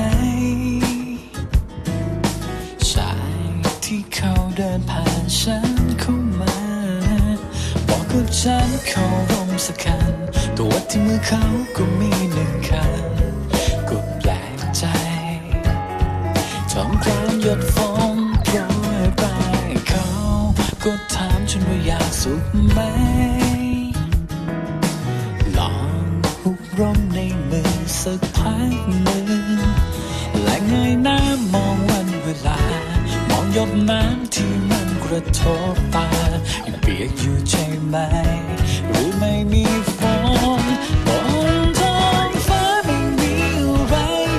ไหน ชายที่เขาเดินผ่านฉันเข้ามา บอกกับฉันเขาร่มสักคันตัวที่มือเขาก็มีหนึ่งคันก็แปลกใจจอมกลางหยดฝนโปรยปลาเขาก็ถามฉันว่าอยากสุกไหมลองหุบร่มในมือสักพักหนึ่ง เงยหน้ามองวันเวลา มองหยดน้ำที่มันกระทบตายังเปียกอยู่ใช่ไหมหรือไม่มีฝนบนท้องฟ้าไม่มีอะไร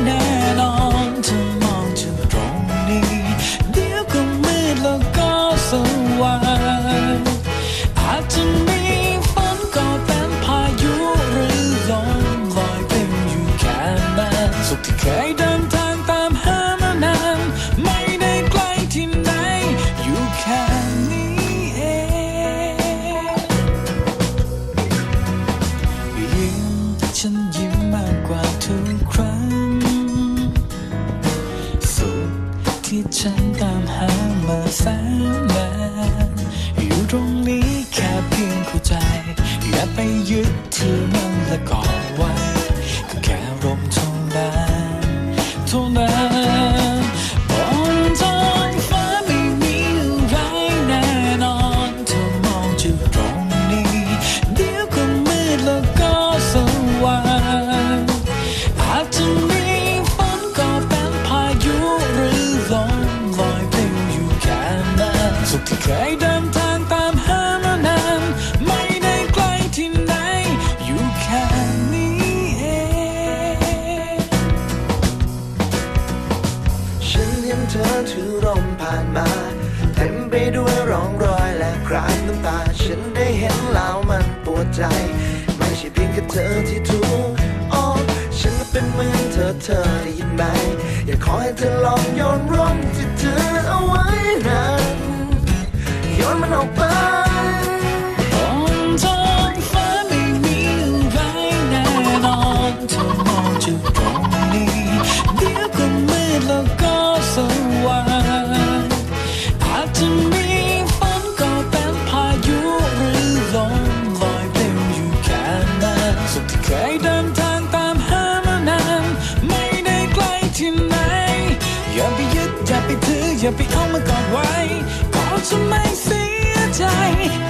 แน่นอนถ้ามองจากตรงนี้ เดี๋ยวก็มืดแล้วก็สว่าง เพียงเข้าใจ อย่าไปยึดถือมันและก่อไว้ก็ เธอถือร่มผ่านมา เต็มไปด้วยร่องรอยและคราบน้ำตา ฉันได้เห็นแล้วมันปวดใจ ไม่ใช่เพียงแค่เธอที่ถูกโอ้ฉันก็เป็นเหมือนเธอเธอได้ยินไหม อยากขอให้เธอลองโยนร่มที่เธอเอาไว้นั้นโยนมันออกไป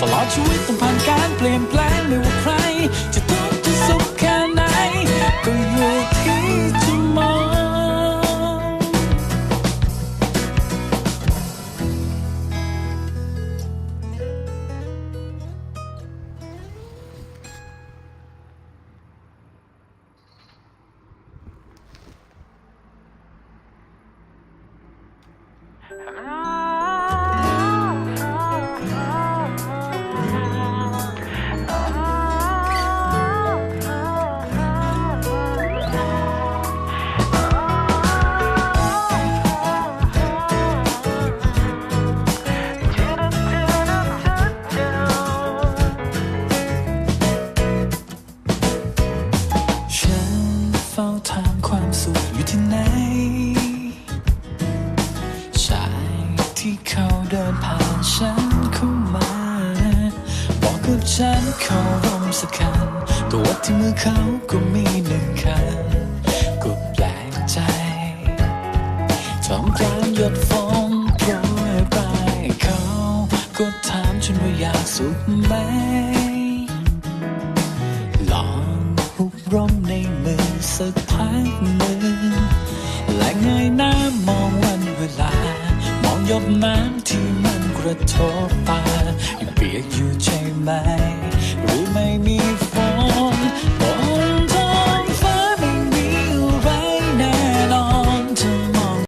ตลอดชีวิตต้องผ่านการเปลี่ยนแปลงไม่ว่าใคร จะทุกข์จะสุขแค่ไหน ก็อยู่ที่จะมองฉั ชายที่เขาเดินผ่านฉันเข้ามา บอกกับฉันเขาร่มสักคันตัวที่มือเขาก็มีหนึ่งคันก็แปลกใจท่ามกางหยดฝนโปรยปลายเขาก็ถามฉันว่าอยากสุขไหมลองหุบร่มในมือสักพักหนึ่งและ เงยหน้ามองวันเวลา มองยบน้ำที่มันกระทบตาเปียกอยู่ใช่ไหมรู้ไหม